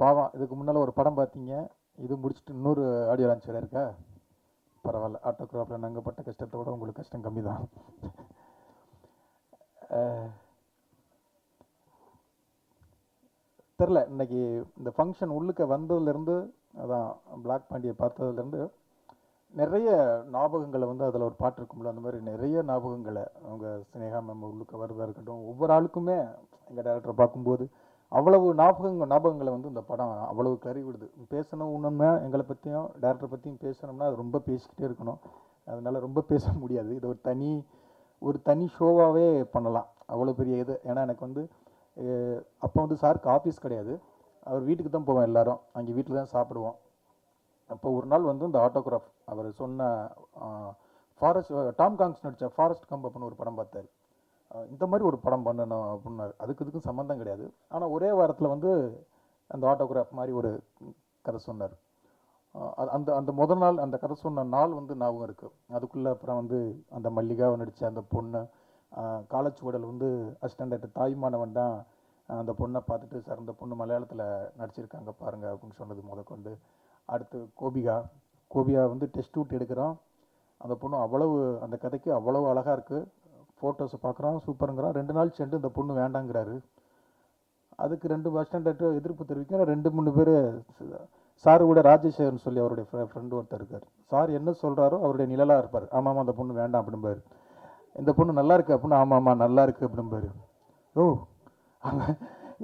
பாவம் இதுக்கு முன்னால் ஒரு படம் பார்த்தீங்க. இது முடிச்சுட்டு இன்னொரு ஆடியோ லான்ச் வேறு இருக்கா? பரவாயில்ல ஆட்டோகிராஃபில் நாங்கள் பட்ட கஷ்டத்தை விட உங்களுக்கு கஷ்டம் கம்மி தான் தெரில இன்னைக்கு இந்த ஃபங்க்ஷன் உள்ளுக்க வந்ததுலேருந்து அதான் பிளாக் பாண்டியை பார்த்ததுலேருந்து நிறைய ஞாபகங்களை வந்து அதில் ஒரு பாட்டு இருக்கும்ல அந்த மாதிரி நிறைய ஞாபகங்களை அவங்க சினேகா மேம் உள்ளுக்க வருவதாக இருக்கட்டும் ஒவ்வொரு ஆளுக்குமே எங்கள் டேரக்டரை பார்க்கும்போது அவ்வளவு ஞாபகங்கள் ஞாபகங்களை வந்து இந்த படம் அவ்வளவு கறி விடுது பேசணும் ஒன்றுமே எங்களை பற்றியும் டேரக்டரை பற்றியும் பேசணும்னா அது ரொம்ப பேசிக்கிட்டே இருக்கணும். அதனால் ரொம்ப பேச முடியாது. இது ஒரு தனி ஒரு தனி ஷோவாகவே பண்ணலாம். அவ்வளோ பெரிய இது. ஏன்னா எனக்கு வந்து அப்போ வந்து சாருக்கு ஆஃபீஸ் கிடையாது. அவர் வீட்டுக்கு தான் போவோம் எல்லாரும். அங்கே வீட்டில் தான் சாப்பிடுவோம். அப்போ ஒரு நாள் வந்து இந்த ஆட்டோகிராஃப் அவர் சொன்ன ஃபாரஸ்ட் டாம் காங்ஸ் நடித்த ஃபாரஸ்ட் கம்ப் அப்படின்னு ஒரு படம் பார்த்தாரு. இந்த மாதிரி ஒரு படம் பண்ணணும் அப்படின்னாரு. அதுக்கு இதுக்கும் சம்மந்தம் கிடையாது. ஆனால் ஒரே வாரத்தில் வந்து அந்த ஆட்டோகிராஃப் மாதிரி ஒரு கதை சொன்னார். அது- அந்த அந்த முதல் நாள் அந்த கதை சொன்ன நாள் வந்து ஞாபகம் இருக்குது அதுக்குள்ளே அப்புறம் வந்து அந்த மல்லிகாவை நடித்த அந்த பொண்ணு அஹ் காலச்சுவடல் வந்து அசிஸ்டண்ட் தாய்மானவன் தான் அந்த பொண்ணை பார்த்துட்டு சார் அந்த பொண்ணு மலையாளத்தில் நடிச்சிருக்காங்க பாருங்கள் அப்படின்னு சொன்னது முதற்கொண்டு. அடுத்து கோபிகா. கோபியா வந்து டெஸ்ட் அவுட் எடுக்கிறோம் அந்த பொண்ணு அவ்வளவு அந்த கதைக்கு அவ்வளவு அழகாக இருக்குது ஃபோட்டோஸை பார்க்குறோம் சூப்பருங்கிறோம் ரெண்டு நாள் சென்று இந்த பொண்ணு வேண்டாங்கிறாரு. அதுக்கு ரெண்டு பஸ் ஸ்டாண்டர்ட்டு எதிர்ப்பு தெரிவிக்கிறேன் ரெண்டு மூணு பேர் சார் கூட ராஜேஷேகர்னு சொல்லி அவருடைய ஃப்ரெண்டு ஒருத்தர் இருக்கார். சார் என்ன சொல்கிறாரோ அவருடைய நிழலாக இருப்பார். ஆமாம் அந்த பொண்ணு வேண்டாம் அப்படிம்பாரு. இந்த பொண்ணு நல்லா இருக்கு அப்படின்னு ஆமாம் ஆமாம் நல்லா இருக்குது அப்படிம்பாரு. ஓ அவன்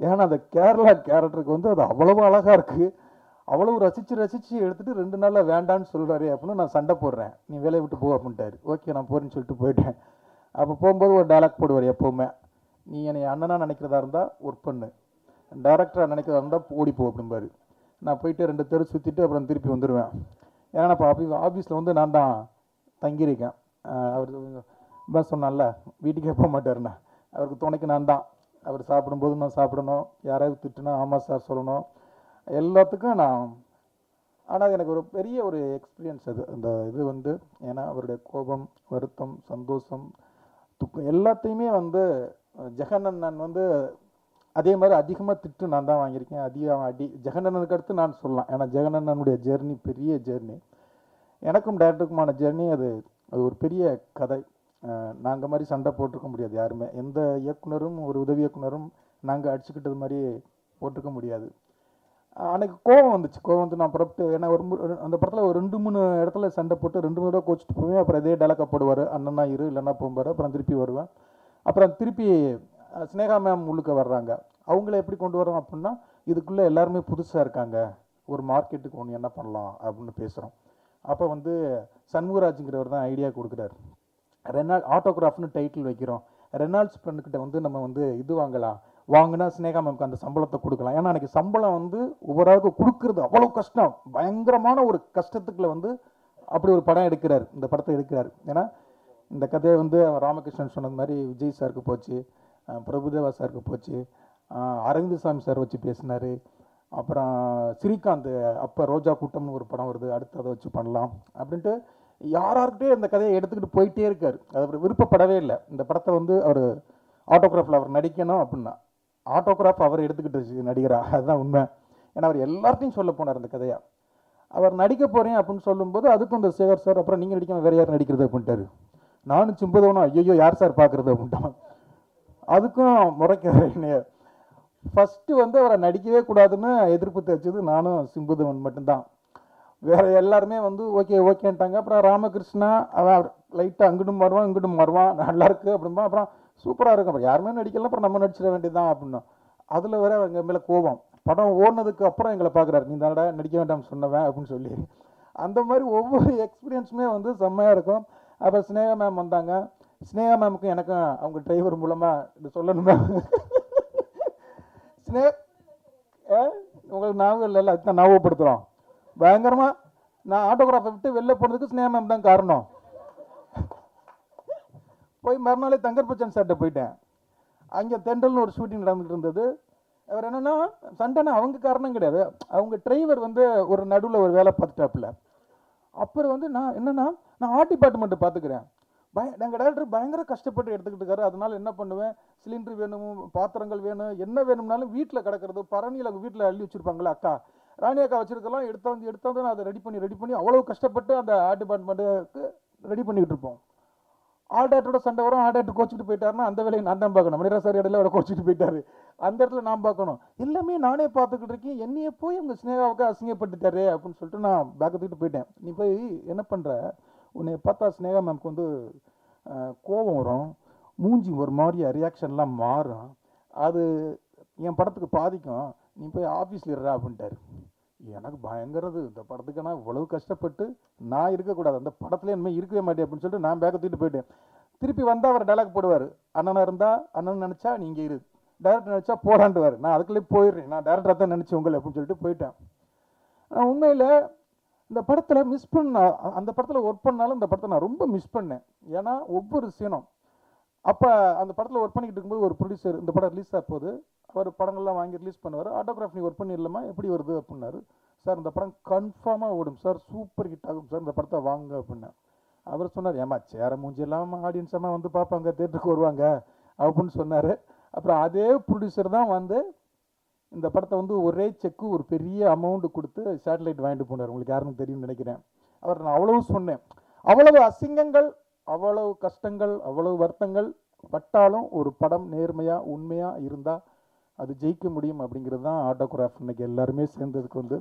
ஏன்னா அந்த கேரளா கேரக்டருக்கு வந்து அது அவ்வளவு அழகாக இருக்குது அவ்வளவு ரசித்து ரசித்து எடுத்துகிட்டு ரெண்டு நாளில் வேண்டான்னு சொல்கிறாரு அப்படின்னு நான் சண்டை போடுறேன். நீ வேலையை விட்டு போ அப்படின்ட்டாரு. ஓகே நான் போகிறேன்னு சொல்லிட்டு போயிட்டேன். அப்போ போகும்போது ஒரு டைலாக் போடுவார் எப்போவுமே. நீ என்னை அண்ணனாக நினைக்கிறதா இருந்தால் ஒர்க் பண்ணு. டேரக்டராக நினைக்கிறதா இருந்தால் ஓடி போ அப்படிம்பாரு. நான் போயிட்டு ரெண்டு தெரு சுற்றிட்டு அப்புறம் திருப்பி வந்துடுவேன் ஏன்னா நான் இப்போ ஆஃபீஸ் ஆஃபீஸில் வந்து நான் தான் தங்கியிருக்கேன். அவர் பஸ் சொன்னால வீட்டுக்கே போக மாட்டாருண்ணா. அவருக்கு துணைக்கு நான் தான். அவர் சாப்பிடும்போது நான் சாப்பிடணும். யாராவது திட்டுனா ஆமாம் சார் சொல்லணும். எல்லாத்துக்கும் நான் ஆனால் எனக்கு ஒரு பெரிய ஒரு எக்ஸ்பீரியன்ஸ் அது. அந்த இது வந்து ஏன்னா அவருடைய கோபம் வருத்தம் சந்தோஷம் துக்கம் எல்லாத்தையுமே வந்து அஹ், ஜெகனண்ணன் வந்து அதே மாதிரி அதிகமாக திட்டு நான் தான் வாங்கியிருக்கேன். அதிகம் அடி ஜெகனண்ணனுக்கு அடுத்து நான் சொல்லலாம். ஏன்னா ஜெகனண்ணனுடைய ஜேர்னி பெரிய ஜேர்னி. எனக்கும் டேரக்டருக்குமான ஜேர்னி அது அது ஒரு பெரிய கதை. நாங்கள் மாதிரி சண்டை போட்டிருக்க முடியாது யாருமே. எந்த இயக்குனரும் ஒரு உதவி இயக்குனரும் நாங்கள் அடிச்சுக்கிட்டது மாதிரி போட்டிருக்க முடியாது. அன்னைக்கு கோவம் வந்துச்சு. கோவம் வந்து நான் புறப்பட்டு ஏன்னா ஒரு அந்த படத்தில் ஒரு ரெண்டு மூணு இடத்துல சண்டை போட்டு ரெண்டு மூணு தடவை கோச்சிட்டு போவேன். அப்புறம் இதே டேலக்கா போடுவார். அண்ணனா இரு இல்லைன்னா போகும்பார் அப்புறம் திருப்பி வருவேன். அப்புறம் திருப்பி ஸ்னேகா சினேகா மேம் உள்ளுக்க வர்றாங்க. அவங்கள எப்படி கொண்டு வரோம் அப்படின்னா இதுக்குள்ளே எல்லாருமே புதுசாக இருக்காங்க. ஒரு மார்க்கெட்டுக்கு ஒன்று என்ன பண்ணலாம்? அப்படின்னு பேசுகிறோம் அப்போ வந்து சண்முகராஜுங்கிறவர் தான் ஐடியா கொடுக்குறாரு. ரெனால் ஆட்டோகிராஃப்னு டைட்டில் வைக்கிறோம். ரெனால்ட்ஸ் பெண்ணுக்கிட்ட வந்து நம்ம வந்து இது வாங்கலாம். வாங்கினா ஸ்னேகா மேம்க்கு அந்த சம்பளத்தை கொடுக்கலாம். ஏன்னா அன்றைக்கி சம்பளம் வந்து ஒவ்வொருவருக்கு கொடுக்கறது அவ்வளோ கஷ்டம். பயங்கரமான ஒரு கஷ்டத்துக்குள்ள வந்து அப்படி ஒரு படம் எடுக்கிறார். இந்த படத்தை எடுக்கிறார். ஏன்னா இந்த கதையை வந்து ராமகிருஷ்ணன் சொன்னது மாதிரி விஜய் சாருக்கு போச்சு பிரபுதேவா சாருக்கு போச்சு அரவிந்தசாமி சாமி சார் வச்சு பேசினார். அப்புறம் ஸ்ரீகாந்த் அப்போ ரோஜா கூட்டம்னு ஒரு படம் வருது அடுத்து அதை வச்சு பண்ணலாம் அப்படின்ட்டு யாரார்கிட்டே இந்த கதையை எடுத்துக்கிட்டு போயிட்டே இருக்கார். அது அவர் விருப்பப்படவே இல்லை. இந்த படத்தை வந்து அவர் ஆட்டோகிராஃபில் அவர் நடிக்கணும் அப்படின்னா. ஆட்டோகிராஃப் அவர் எடுத்துக்கிட்டு நடிகரா? அதுதான் உண்மை. ஏன்னா அவர் எல்லார்ட்டையும் சொல்ல போனார் அந்த கதையாக அவர் நடிக்க போகிறேன் அப்படின்னு சொல்லும்போது அதுக்கும் இந்த சேகர் சார் அப்புறம் நீங்கள் நடிக்காமல் வேறு யார் நடிக்கிறது அப்படின்ட்டாரு. நானும் சிம்புதவனும் ஐயோ யார் சார் பார்க்குறது அப்படின்ட்டான். அதுக்கும் முறைக்கிறார் என்னைய. ஃபஸ்ட்டு வந்து அவரை நடிக்கவே கூடாதுன்னு எதிர்ப்பு தெரிச்சது நானும் சிம்புதவன் மட்டும்தான். வேற எல்லாருமே வந்து ஓகே ஓகேன்ட்டாங்க. அப்புறம் ராமகிருஷ்ணா அவன் லைட்டாக அங்கிட்டும் வருவான் இங்கிட்டும் வருவான் நல்லாயிருக்கு அப்படிம்பா. அப்புறம் சூப்பராக இருக்கும். அப்புறம் யாருமே நடிக்கல அப்புறம் நம்ம நடிச்சிட வேண்டியதுதான் அப்படின்னா. அதில் வேற எங்கள் மேலே கோபம். படம் ஓடினதுக்கு அப்புறம் எங்களை பார்க்குறாரு நீ தானடா நடிக்க வேண்டாம் சொன்னவன் அப்படின்னு சொல்லி. அந்த மாதிரி ஒவ்வொரு எக்ஸ்பீரியன்ஸுமே வந்து செம்மையாக இருக்கும். அப்புறம் ஸ்னேகா மேம் வந்தாங்க. ஸ்னேகா மேமுக்கும் எனக்கும் அவங்க டிரைவர் மூலமாக இது சொல்லணுமே ஸ்னே ஏ உங்களுக்கு ஞாபகம் இல்லை அதுதான் ஞாபகப்படுத்துகிறோம் பயங்கரமாக நான் ஆட்டோகிராஃபை விட்டு வெளில போனதுக்கு ஸ்னேகா மேம் தான் காரணம். போய் மறுநாளே தங்கர் பச்சன் சார்கிட்ட போயிட்டேன். அங்கே தென்றல்னு ஒரு ஷூட்டிங் நடந்துகிட்டு இருந்தது. அவர் என்னென்னா சண்டைனா அவங்க காரணம் கிடையாது. அவங்க டிரைவர் வந்து ஒரு நடுவில் ஒரு வேலை பார்த்துட்டாப்புல. அப்புறம் வந்து நான் என்னென்னா நான் ஆர்ட் டிபார்ட்மெண்ட்டை பார்த்துக்கிறேன். பய எங்கள் டேரக்டர் பயங்கர கஷ்டப்பட்டு எடுத்துக்கிட்டு இருக்காரு. அதனால என்ன பண்ணுவேன்? சிலிண்டர் வேணும் பாத்திரங்கள் வேணும் என்ன வேணும்னாலும் வீட்டில் கிடக்கிறது பரணியில் வீட்டில் அள்ளி வச்சுருப்பாங்களா அக்கா. ராணி அக்கா வச்சுருக்கலாம் எடுத்து வந்து எடுத்து வந்து நான் அதை ரெடி பண்ணி ரெடி பண்ணி அவ்வளோ கஷ்டப்பட்டு அந்த ஆர்ட் டிபார்ட்மெண்ட்டுக்கு ரெடி பண்ணிக்கிட்டு இருப்போம். ஆல்டாட்டோட சண்டை வரும் ஆல்டாட்டு கோச்சிட்டு போயிட்டாருன்னா அந்த வேலையை நான் தான் பார்க்கணும். மணிரா சார் இடையில அவரை கோச்சிட்டு போயிட்டாரு. அந்த இடத்துல நான் பார்க்கணும். எல்லாமே நானே பார்த்துக்கிட்டு இருக்கேன். என்னையே போய் உங்கள் ஸ்னேகாவுக்கு அசிங்கப்பட்டுட்டாரு அப்படின்னு சொல்லிட்டு நான் பேக்கத்துக்கிட்டு போயிட்டேன். நீ போய் என்ன பண்ணுற உன்னை பார்த்தா ஸ்னேகா மேம்க்கு வந்து கோபம் வரும். மூஞ்சி ஒரு மாதிரி ரியாக்ஷன்லாம் மாறும். அது என் படத்துக்கு பாதிக்கும். நீ போய் ஆஃபீஸில் இருடா அப்படின்ட்டாரு. எனக்கு பயங்கரது. இந்த படத்துக்கு நான் இவ்வளவு கஷ்டப்பட்டு நான் இருக்கக்கூடாது. அந்த படத்துல இனிமேல் இருக்கவே மாட்டேன் அப்படின்னு சொல்லிட்டு நான் பேக்கை தூக்கிட்டு போயிட்டேன். திருப்பி வந்தால் அவர் டைலாக் போடுவார். அண்ணனாக இருந்தால் அண்ணன் நினச்சா நீங்கள் இரு. டேரக்டர் நினச்சா போடாண்டுவார் நான் அதுக்குள்ளே போயிடுறேன். நான் டேரக்டராக தான் நினச்சி உங்களை அப்படின்னு சொல்லிட்டு போயிட்டேன். நான் உண்மையில் இந்த படத்தில் மிஸ் பண்ண அந்த படத்தில் ஒர்க் பண்ணாலும் இந்த படத்தை நான் ரொம்ப மிஸ் பண்ணேன். ஏன்னா ஒவ்வொரு சீனும் அப்போ அந்த படத்தில் ஒர்க் பண்ணிக்கிட்டு இருக்கும்போது ஒரு ப்ரொடியூசர் இந்த படம் ரிலீஸ் ஆக போகுது. அவர் படங்கள்லாம் வாங்கி ரிலீஸ் பண்ணுவார். ஆட்டோகிராஃப் நீ ஒர்க் பண்ணிடலாமா? எப்படி வருது அப்படின்னாரு. சார் இந்த படம் கன்ஃபார்மாக ஓடும். சார் சூப்பர் ஹிட் ஆகும். சார் இந்த படத்தை வாங்க அப்படின்னா அவர் சொன்னார் ஏமா சேர மூஞ்சி இல்லாமல் ஆடியன்ஸ் வந்து பார்ப்பாங்க தேட்டருக்கு வருவாங்க அப்படின்னு சொன்னார். அப்புறம் அதே ப்ரொடியூசர் தான் வந்து இந்த படத்தை வந்து ஒரே செக்கு ஒரு பெரிய அமௌண்ட் கொடுத்து சேட்டலைட் வாங்கிட்டு போனார். உங்களுக்கு யாருன்னு தெரியும்னு நினைக்கிறேன். அவர் நான் அவ்வளவு சொன்னேன். அவ்வளவு அசிங்கங்கள் அவ்வளவு கஷ்டங்கள் அவ்வளவு வருத்தங்கள் பட்டாலும் ஒரு படம் நேர்மையாக உண்மையாக இருந்தால் அது ஜெயிக்க முடியும் அப்படிங்கிறது தான் ஆட்டோகிராஃப் இன்றைக்கி எல்லாருமே சேர்ந்ததுக்கு வந்து.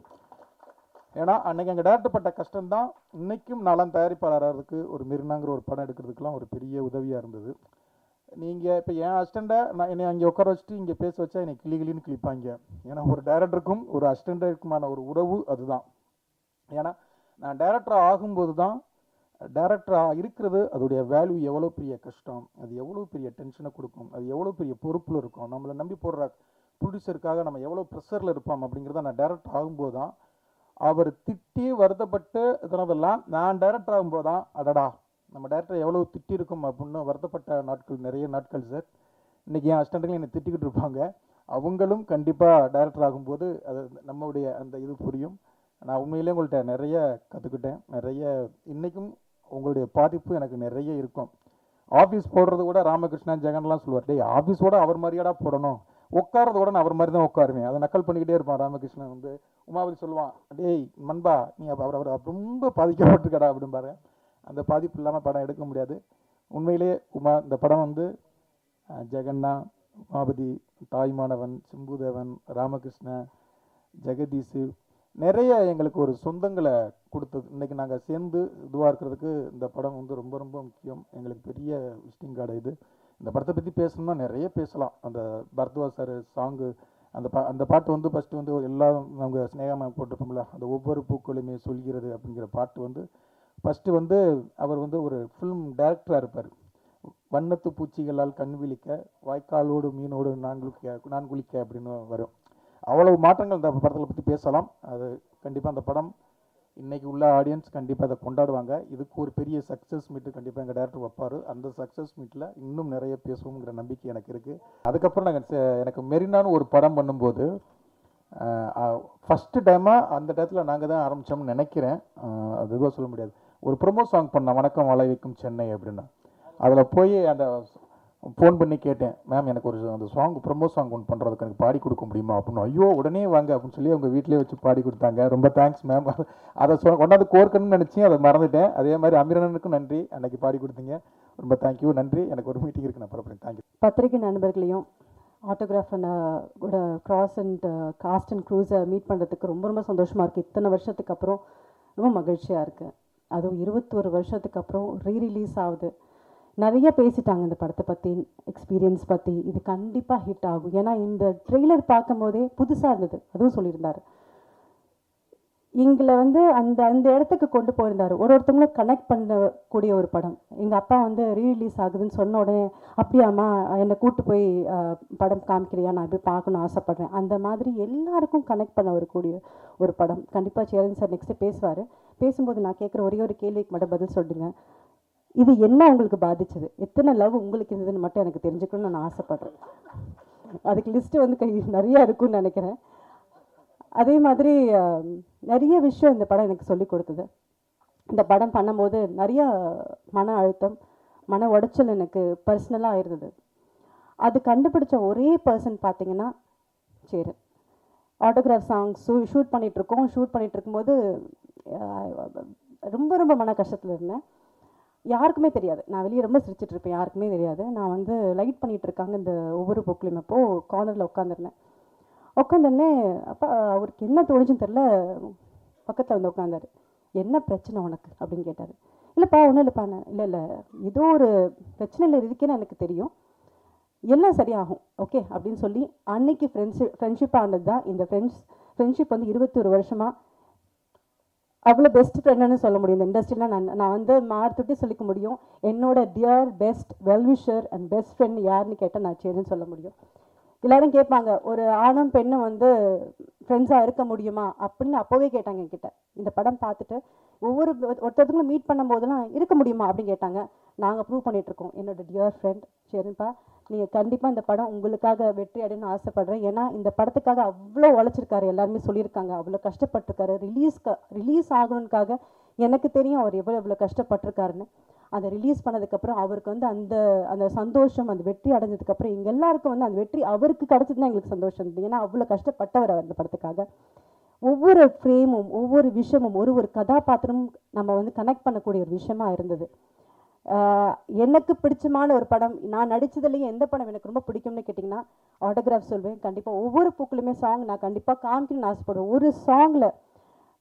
ஏன்னா அன்றைக்கி அங்கே டேரக்டர் பட்ட கஷ்டம்தான். இன்றைக்கும் நாலாம் தயாரிப்பாளராகிறதுக்கு ஒரு மெரினாங்கிற ஒரு படம் எடுக்கிறதுக்கெலாம் ஒரு பெரிய உதவியாக இருந்தது. நீங்கள் இப்போ என் அசிஸ்டண்ட்டை நான் என்னை அங்கே உட்கார வச்சுட்டு இங்கே பேச வச்சா என்னை கிளி கிளின்னு கிளிப்பாங்க ஏன்னா ஒரு டேரக்டருக்கும் ஒரு அசிஸ்டண்ட்டுக்குமான ஒரு உறவு அதுதான். ஏன்னா நான் டேரக்டர் ஆகும்போது தான் டேரக்டராக இருக்கிறது அதோடைய வேல்யூ எவ்வளோ பெரிய கஷ்டம் அது எவ்வளோ பெரிய டென்ஷனை கொடுக்கும் அது எவ்வளோ பெரிய பொறுப்பில் இருக்கும் நம்மளை நம்பி போடுற ப்ரொடியூசருக்காக நம்ம எவ்வளோ ப்ரெஷரில் இருப்போம் அப்படிங்கிறத நான் டேரக்டர் ஆகும்போது தான் அவர் திட்டி வருத்தப்பட்டு இதனதெல்லாம் நான் டேரக்டர் ஆகும்போது தான் அடடா நம்ம டேரக்டர் எவ்வளோ திட்டி இருக்கும் அப்படின்னு வருத்தப்பட்ட நாட்கள் நிறைய நாட்கள் சார் இன்றைக்கி என் அசிஸ்டண்ட்டுகள் என்னை திட்டிக்கிட்டு இருப்பாங்க. அவங்களும் கண்டிப்பாக டேரக்டர் ஆகும்போது அது நம்மளுடைய அந்த இது புரியும். நான் உண்மையிலே உங்கள்கிட்ட நிறைய கற்றுக்கிட்டேன் நிறைய இன்றைக்கும் உங்களுடைய பாதிப்பு எனக்கு நிறைய இருக்கும். ஆஃபீஸ் போடுறது கூட ராமகிருஷ்ணன் ஜெகன்லாம் சொல்லுவார் டேய் ஆஃபீஸோட அவர் மாதிரியாடா போடணும். உட்காரது கூட நான் அவர் மாதிரி தான் உட்காருவேன். அதை நக்கல் பண்ணிக்கிட்டே இருப்பான் ராமகிருஷ்ணன் வந்து. உமாவதி சொல்லுவான் டேய் மண்பா நீ அப்ப அவர் அவர் ரொம்ப பாதிக்கப்பட்டிருக்கடா அப்படிம்பாரு அந்த பாதிப்பு இல்லாமல் படம் எடுக்க முடியாது. உண்மையிலே உமா இந்த படம் வந்து ஜெகன்னா உமாபதி தாய்மானவன் சிம்புதேவன் ராமகிருஷ்ணன் ஜெகதீஷு நிறைய எங்களுக்கு ஒரு சொந்தங்களை கொடுத்தது. இன்றைக்கி நாங்கள் சேர்ந்து இதுவாக இருக்கிறதுக்கு இந்த படம் வந்து ரொம்ப ரொம்ப முக்கியம். எங்களுக்கு பெரிய விசிட்டிங் கார்டு இது. இந்த படத்தை பற்றி பேசணும்னா நிறைய பேசலாம். அந்த பரத்வா சார் சாங்கு அந்த பா அந்த பாட்டு வந்து ஃபஸ்ட்டு வந்து எல்லா அவங்க ஸ்னேகமாக போட்டிருப்போம்ல அந்த ஒவ்வொரு பூக்களுமே சொல்கிறது அப்படிங்கிற பாட்டு வந்து ஃபஸ்ட்டு வந்து அவர் வந்து ஒரு ஃபிலிம் டைரக்டராக இருப்பார். வண்ணத்து பூச்சிகளால் கண் விழிக்க வாய்க்காலோடு மீனோடு நான் குளிக்க நான் குளிக்க அப்படின்னு வரும். அவ்வளவு மாற்றங்கள் இந்த படத்தில் பற்றி பேசலாம். அது கண்டிப்பாக அந்த படம் இன்றைக்கி உள்ள ஆடியன்ஸ் கண்டிப்பாக அதை கொண்டாடுவாங்க. இதுக்கு ஒரு பெரிய சக்ஸஸ் மீட்டு கண்டிப்பாக எங்கள் டேரக்டர் வைப்பார். அந்த சக்ஸஸ் மீட்டில் இன்னும் நிறைய பேசுவோங்கிற நம்பிக்கை எனக்கு இருக்குது அதுக்கப்புறம் நாங்கள் எனக்கு மெரினான்னு ஒரு படம் பண்ணும்போது ஃபஸ்ட்டு டைமாக அந்த டயத்தில் நாங்கள் தான் ஆரம்பித்தோம்னு நினைக்கிறேன். அது எதுவாக சொல்ல முடியாது. ஒரு ப்ரொமோ சாங் பண்ணேன் வணக்கம் வாழ வைக்கும் சென்னை அப்படின்னா. அதில் போய் அந்த ஃபோன் பண்ணி கேட்டேன் மேம் எனக்கு ஒரு அந்த சாங் ப்ரொமோ சாங் ஒன்று பண்ணுறதுக்கு எனக்கு பாடி கொடுக்க முடியுமா? அப்படின்னு. ஐயோ உடனே வாங்க அப்படின்னு சொல்லி அவங்க வீட்டிலேயே வச்சு பாடி கொடுத்தாங்க. ரொம்ப தேங்க்ஸ் மேம் அதை சொ கொண்டாந்து கோர்க்கணும்னு நினச்சி அதை மறந்துட்டேன். அதே மாதிரி அமிரனுக்கும் நன்றி. அன்னைக்கு பாடி கொடுத்தீங்க. ரொம்ப தேங்க்யூ நன்றி. எனக்கு ஒரு மீட்டிங் இருக்கு நான் பரப்புறேன் தேங்க்யூ பத்திரிகை நண்பர்களையும் ஆட்டோகிராஃப் கூட கிராஸ் அண்ட் காஸ்ட் அண்ட் க்ரூஸை மீட் பண்ணுறதுக்கு ரொம்ப ரொம்ப சந்தோஷமாக இருக்குது இத்தனை வருஷத்துக்கு அப்புறம் ரொம்ப மகிழ்ச்சியாக இருக்குது அதுவும் இருபத்தோரு வருஷத்துக்கு அப்புறம் ரீரிலீஸ் ஆகுது. நிறைய பேசிட்டாங்க இந்த படத்தை பற்றி எக்ஸ்பீரியன்ஸ் பற்றி இது கண்டிப்பாக ஹிட் ஆகும். ஏன்னா இந்த ட்ரெய்லர் பார்க்கும்போதே புதுசாக இருந்தது. அதுவும் சொல்லியிருந்தார். எங்களை வந்து அந்த அந்த இடத்துக்கு கொண்டு போயிருந்தார். ஒரு ஒருத்தவங்களும் கனெக்ட் பண்ணக்கூடிய ஒரு படம். எங்கள் அப்பா வந்து ரீரிலீஸ் ஆகுதுன்னு சொன்ன உடனே அப்படியாம்மா என்னை கூட்டு போய் படம் காமிக்கிறியா? நான் போய் பார்க்கணும் ஆசைப்பட்றேன். அந்த மாதிரி எல்லாருக்கும் கனெக்ட் பண்ண வரக்கூடிய ஒரு படம். கண்டிப்பாக சேரன் சார் நெக்ஸ்ட்டு பேசுவார். பேசும்போது நான் கேட்குற ஒரே ஒரு கேள்விக்கு மட்டும் பதில் சொல்லுங்கள் இது என்ன உங்களுக்கு பாதிச்சது? எத்தனை லவ் உங்களுக்கு இருந்ததுன்னு மட்டும் எனக்கு தெரிஞ்சுக்கணும்னு நான் ஆசைப்பட்றேன். அதுக்கு லிஸ்ட்டு வந்து கை நிறையா இருக்கும்னு நினைக்கிறேன். அதே மாதிரி நிறைய விஷயம் இந்த படம் எனக்கு சொல்லி கொடுத்தது. இந்த படம் பண்ணும்போது நிறைய மன அழுத்தம் மன உடைச்சல் எனக்கு பர்சனலாக இருந்தது. அது கண்டுபிடிச்ச ஒரே பர்சன் பார்த்தீங்கன்னா சரி ஆட்டோகிராஃப் சாங்ஸ் ஷூட் பண்ணிகிட்ருக்கோம் ஷூட் பண்ணிகிட்டு இருக்கும்போது ரொம்ப ரொம்ப மன கஷ்டத்தில் இருந்தேன். யாருக்குமே தெரியாது. நான் வெளியே ரொம்ப சிரிச்சிட்டு இருப்பேன் யாருக்குமே தெரியாது. நான் வந்து லைட் பண்ணிகிட்டு இருக்காங்க இந்த ஒவ்வொரு புக்லையும். அப்போது கார்னரில் உட்காந்துருந்தேன் உட்காந்தோடனே அப்போ அவருக்கு என்ன தோணுச்சுன்னு தெரில பக்கத்தில் வந்து உட்காந்தாரு என்ன பிரச்சனை உனக்கு? அப்படின்னு கேட்டார். இல்லைப்பா ஒன்றும் இல்லைப்பா. இல்லை இல்லை. ஏதோ ஒரு பிரச்சனையில் இருக்கேன்னு எனக்கு தெரியும். எல்லாம் சரியாகும். ஓகே? அப்படின்னு சொல்லி அன்னைக்கு ஃப்ரெண்ட்ஷிப் ஃப்ரெண்ட்ஷிப் ஆனது தான் இந்த ஃப்ரெண்ட்ஸ் ஃப்ரெண்ட்ஷிப் வந்து இருபத்தி ஒரு வருஷமாக அவ்வளோ பெஸ்ட் ஃப்ரெண்டுன்னு சொல்ல முடியும். இந்த இண்டஸ்ட்ரியில் நான் நான் வந்து மாறுத்துட்டு சொல்லிக்க முடியும். என்னோட dear best wellwisher and best friend யாருன்னு கேட்டால் நான் சேருன்னு சொல்ல முடியும். எல்லாரும் கேட்பாங்க ஒரு ஆணும் பெண்ணும் வந்து ஃப்ரெண்ட்ஸாக இருக்க முடியுமா? அப்படின்னு அப்போவே கேட்டாங்க என்கிட்ட. இந்த படம் பார்த்துட்டு ஒவ்வொரு ஒருத்தருக்கும் மீட் பண்ணும்போதெல்லாம் இருக்க முடியுமா? அப்படின்னு கேட்டாங்க. நாங்கள் ப்ரூவ் பண்ணிகிட்ருக்கோம் என்னோட டியர் ஃப்ரெண்ட் சரிப்பா. நீங்கள் கண்டிப்பாக இந்த படம் உங்களுக்காக வெற்றி அடையணும்னு ஆசைப்பட்றேன். ஏன்னா இந்த படத்துக்காக அவ்வளோ உழைச்சிருக்காரு. எல்லாருமே சொல்லியிருக்காங்க. அவ்வளோ கஷ்டப்பட்டிருக்காரு. ரிலீஸ்க்கு ரிலீஸ் ஆகணுன்காக எனக்கு தெரியும் அவர் எவ்வளோ எவ்வளோ கஷ்டப்பட்டிருக்காருன்னு. அதை ரிலீஸ் பண்ணதுக்கப்புறம் அவருக்கு வந்து அந்த அந்த சந்தோஷம் அந்த வெற்றி அடைஞ்சதுக்கப்புறம் எங்கள் எல்லாருக்கும் வந்து அந்த வெற்றி அவருக்கு கிடச்சது தான் எங்களுக்கு சந்தோஷம். இருந்தது ஏன்னா அவ்வளோ கஷ்டப்பட்டவர் அவர் அந்த படத்துக்காக. ஒவ்வொரு ஃப்ரேமும் ஒவ்வொரு விஷயமும் ஒரு ஒரு கதாபாத்திரமும் நம்ம வந்து கனெக்ட் பண்ணக்கூடிய ஒரு விஷயமா இருந்தது. எனக்கு பிடிச்சமான ஒரு படம் நான் நடித்ததுலேயே எந்த படம் எனக்கு ரொம்ப பிடிக்கும்னு கேட்டிங்கன்னா ஆட்டோகிராஃப் சொல்வேன் கண்டிப்பாக ஒவ்வொரு பூக்களுமே சாங் நான் கண்டிப்பாக காமிக்கணும்னு ஆசைப்படுவேன். ஒரு சாங்கில்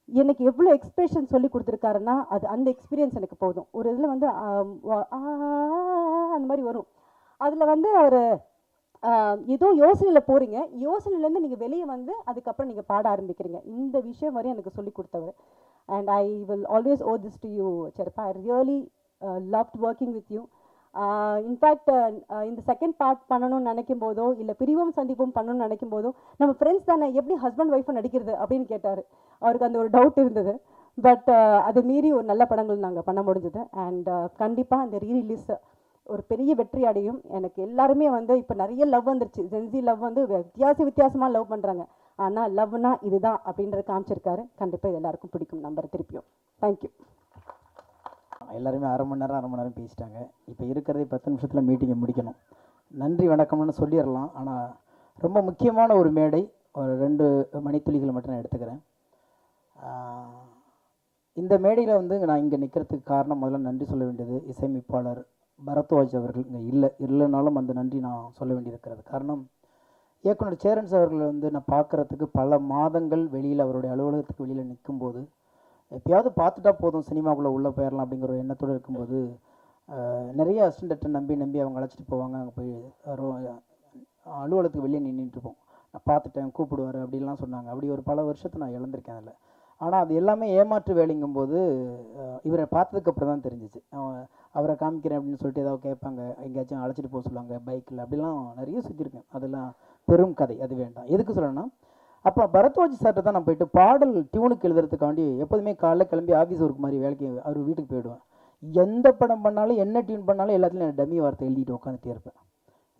எனக்கு எவ்வளோ எக்ஸ்பிரஷன் சொல்லி கொடுத்துருக்காருன்னா அது அந்த எக்ஸ்பீரியன்ஸ் எனக்கு போதும். ஒரு இதில் வந்து ஆ, அந்த மாதிரி வரும். அதில் வந்து ஒரு ஏதோ யோசனையில் போகிறீங்க யோசனையிலேருந்து நீங்கள் வெளியே வந்து அதுக்கப்புறம் நீங்கள் பாட ஆரம்பிக்கிறீங்க. இந்த விஷயம் வரையும் எனக்கு சொல்லி கொடுத்தவர். And I will always owe this to you செருப்பா. I really loved working with you in fact இந்த செகண்ட் பார்ட் பண்ணணும்னு நினைக்கும் போதோ இல்லை பிரிவும் சந்திப்பும் பண்ணணும்னு நினைக்கும் போதோ நம்ம ஃப்ரெண்ட்ஸ் தானே எப்படி ஹஸ்பண்ட் ஒய்ஃபை நடிக்கிறது அப்படின்னு கேட்டார். அவருக்கு அந்த ஒரு டவுட் இருந்தது. பட் uh, அது மீறி ஒரு நல்ல படங்கள் நாங்கள் பண்ண முடிஞ்சது. அண்ட் uh, கண்டிப்பாக அந்த ரீ ரிலீஸ் ஒரு பெரிய வெற்றி அடையும். எனக்கு எல்லாருமே வந்து இப்போ நிறைய லவ் வந்துருச்சு. ஜென்சி லவ் வந்து வித்தியாச வித்தியாசமாக லவ் பண்ணுறாங்க ஆனால் லவ்னா இதுதான் அப்படின்றத காமிச்சிருக்காரு. கண்டிப்பாக இது எல்லாருக்கும் பிடிக்கும். நம்பர் திருப்பியும். தேங்க்யூ எல்லாருமே அரை மணி நேரம் அரை மணி நேரம் பேசிட்டாங்க. இப்போ இருக்கிறதே பத்து நிமிஷத்தில் மீட்டிங்கை முடிக்கணும். நன்றி வணக்கம்னு சொல்லிடலாம். ஆனால் ரொம்ப முக்கியமான ஒரு மேடை ஒரு ரெண்டு மணித்துளிகளை மட்டும் நான் எடுத்துக்கிறேன். இந்த மேடையில் வந்து நான் இங்கே நிற்கிறதுக்கு காரணம் முதல்ல நன்றி சொல்ல வேண்டியது இசையமைப்பாளர் பரத்வாஜ் அவர்கள் இங்கே இல்லை இல்லைனாலும் அந்த நன்றி நான் சொல்ல வேண்டியிருக்கிறது. காரணம் இயக்குனர் சேரன்ஸ் அவர்களை வந்து நான் பார்க்குறதுக்கு பல மாதங்கள் வெளியில் அவருடைய அலுவலகத்துக்கு வெளியில் நிற்கும்போது எப்பயாவது பார்த்துட்டா போதும் சினிமாக்குள்ளே உள்ளே போயிடலாம் அப்படிங்கிற ஒரு எண்ணத்தோடு இருக்கும்போது நிறைய அசிஸ்டண்ட்டை நம்பி நம்பி அவங்க அழைச்சிட்டு போவாங்க. அங்கே போய் ரோ- அலுவலகத்துக்கு வெளியே நின்றுட்டுருப்போம் நான் பார்த்துட்டேன் கூப்பிடுவார் அப்படிலாம் சொன்னாங்க. அப்படி ஒரு பல வருஷத்தை நான் இழந்திருக்கேன் அதில். ஆனால் அது எல்லாமே ஏமாற்று வேலைங்கும்போது இவரை பார்த்ததுக்கு அப்புறம் தான் தெரிஞ்சிச்சு. அவரை காமிக்கிறேன் அப்படின்னு சொல்லிட்டு ஏதாவது கேட்பாங்க. எங்கேயாச்சும் அழைச்சிட்டு போக சொல்லுவாங்க பைக்கில். அப்படிலாம் நிறைய சுற்றிருக்கேன் அதெல்லாம் பெரும் கதை. அது வேண்டாம். எதுக்கு சொல்லணும்னா அப்போ பரத்வாஜ் சார்கிட்ட தான் நான் போயிட்டு பாடல் டியூனுக்கு எழுதுறதுக்காண்டி எப்போதுமே காலைல கிளம்பி ஆஃபீஸ் ஒர்க் மாதிரி வேலைக்கு அவர் வீட்டுக்கு போயிடுவேன். எந்த படம் பண்ணாலும் என்ன டியூன் பண்ணாலும் எல்லாத்துலையும் நான் டம்மி வார்த்தை எழுதிட்டு உட்காந்துட்டே இருப்பேன்.